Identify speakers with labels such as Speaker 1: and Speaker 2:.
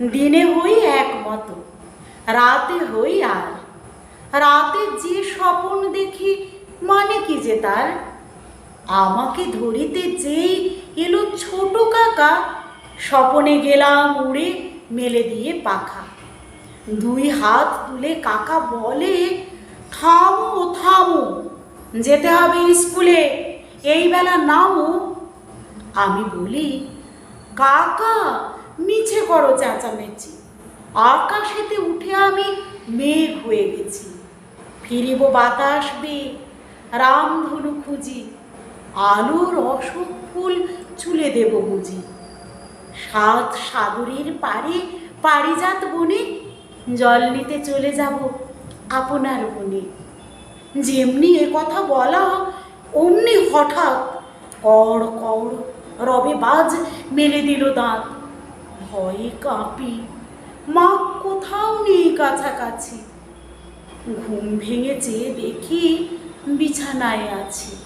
Speaker 1: দিনে হই এক মতো, রাতে হই আর। রাতে যে স্বপন দেখি মানে কি যে তার? আমাকে ধরিতে যেই এলো ছোট কাকা, স্বপনে গেলাম উড়ে মেলে দিয়ে পাখা। দুই হাত তুলে কাকা বলে, থামো থামো, যেতে হবে স্কুলে, এই বেলা নামো। আমি বলি, কাকা মিছে করো চেঁচামেচি। আকাশেতে উঠে আমি মেঘ হয়ে গেছি। ফিরিব বাতাস বে রামধনু খুঁজি, আলোর অশোক ফুল চুলে দেব বুঝি। সাত সাগরের পারে পারিজাত বনে, জল নিতে চলে যাব আপনার বনে। যেমনি এ কথা বলা, অমনি হঠাৎ কড় কড় রবে বাজ মেলে দিল দাঁত। ভয়ে কাঁপি। মা কোথাও নেই কাছাকাছি। ঘুম ভেঙে দেখি বিছানায় আছি।